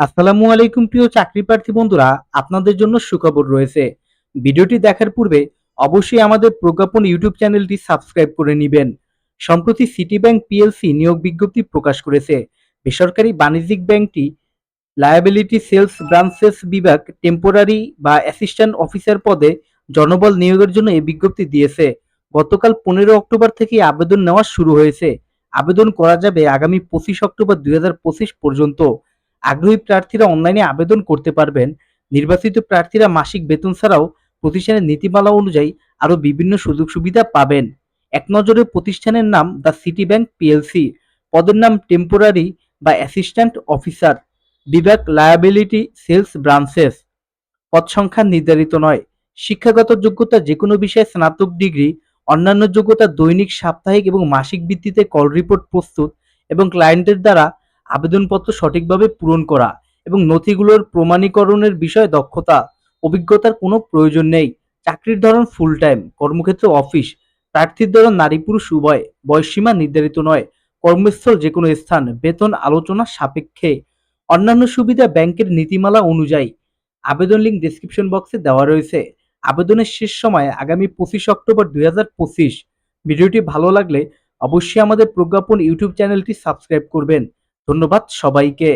আসসালামু আলাইকুম প্রিয় চাকরি প্রার্থী বন্ধুরা, আপনাদের জন্য সুখবর রয়েছে। ভিডিওটি দেখার পূর্বে অবশ্যই আমাদের প্রজ্ঞাপন ইউটিউব চ্যানেলটি সাবস্ক্রাইব করে নেবেন। সম্প্রতি সিটি ব্যাংক পিএলসি নিয়োগ বিজ্ঞপ্তি প্রকাশ করেছে। বেসরকারি বাণিজ্যিক ব্যাংকটি লায়াবিলিটি সেলস ব্রাঞ্চেস বিভাগ টেম্পোরারি বা অ্যাসিস্ট্যান্ট অফিসার পদে জনবল নিয়োগের জন্য এই বিজ্ঞপ্তি দিয়েছে। গতকাল পনেরো অক্টোবর থেকে আবেদন নেওয়া শুরু হয়েছে। আবেদন করা যাবে আগামী পঁচিশ অক্টোবর দুই হাজার পঁচিশ পর্যন্ত। আগ্রহী প্রার্থীরা অনলাইনে আবেদন করতে পারবেন। নির্বাচিত প্রার্থীরা মাসিক বেতন ছাড়াও প্রতিষ্ঠানের নীতিমালা অনুযায়ী আরও বিভিন্ন সুযোগ সুবিধা পাবেন। এক নজরে প্রতিষ্ঠানের নাম দ্য সিটি ব্যাংক পিএলসি, পদের নাম টেম্পোরারি বা অ্যাসিস্ট্যান্ট অফিসার, বিভাগ লায়াবিলিটি সেলস ব্রাঞ্চেস। পদ সংখ্যা নির্ধারিত নয়। শিক্ষাগত যোগ্যতা যে কোনো বিষয়ে স্নাতক ডিগ্রি, অন্যান্য যোগ্যতা দৈনিক, সাপ্তাহিক এবং মাসিক ভিত্তিতে কল রিপোর্ট প্রস্তুত এবং ক্লায়েন্টের দ্বারা আবেদনপত্র সঠিকভাবে পূরণ করা এবং নথিগুলোর প্রমাণীকরণের বিষয়ে দক্ষতা, অভিজ্ঞতার কোনো প্রয়োজন নেই। চাকরির ধরন ফুল টাইম কর্মক্ষেত্র অফিস প্রার্থীর ধরন নারী পুরুষ, উভয়, বয়সসীমা নির্ধারিত নয়। কর্মস্থল যে কোনো স্থান, বেতন, আলোচনা সাপেক্ষে। অন্যান্য সুবিধা ব্যাংকের নীতিমালা অনুযায়ী। আবেদন লিঙ্ক ডেসক্রিপশন বক্সে দেওয়া রয়েছে। আবেদনের শেষ সময় আগামী পঁচিশ অক্টোবর দুই হাজার পঁচিশ। ভিডিওটি ভালো লাগলে অবশ্যই আমাদের প্রজ্ঞাপন ইউটিউব চ্যানেলটি সাবস্ক্রাইব করবেন। ধন্যবাদ সবাইকে